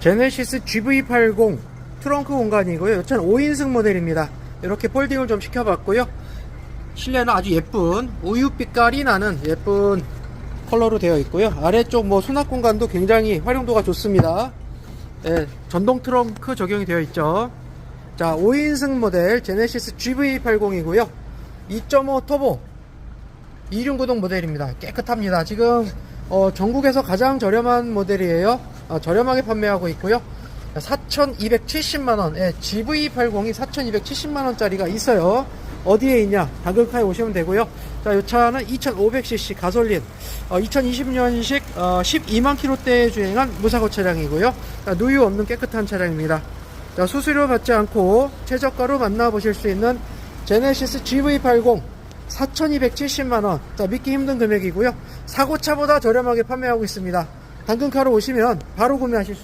제네시스 GV80 트렁크 공간이고요. 이 차는 5인승 모델입니다. 이렇게 폴딩을 좀 시켜봤고요. 실내는 아주 예쁜 우유빛깔이 나는 예쁜 컬러로 되어 있고요. 아래쪽 뭐 수납 공간도 굉장히 활용도가 좋습니다. 예, 전동 트렁크 적용이 되어 있죠. 자, 5인승 모델 제네시스 GV80이고요. 2.5 터보 2륜구동 모델입니다. 깨끗합니다. 지금 어, 전국에서 가장 저렴한 모델이에요. 어, 저렴하게 판매하고 있고요. 4,270만원, 예, GV80이 4,270만원짜리가 있어요. 어디에 있냐? 다글카에 오시면 되고요. 자, 이 차는 2,500cc 가솔린, 어, 2020년식 12만 킬로대에 주행한 무사고 차량이고요. 자, 누유 없는 깨끗한 차량입니다. 자, 수수료 받지 않고 최저가로 만나보실 수 있는 제네시스 GV80 4,270만원. 자, 믿기 힘든 금액이고요. 사고차보다 저렴하게 판매하고 있습니다. 당근카로 오시면 바로 구매하실 수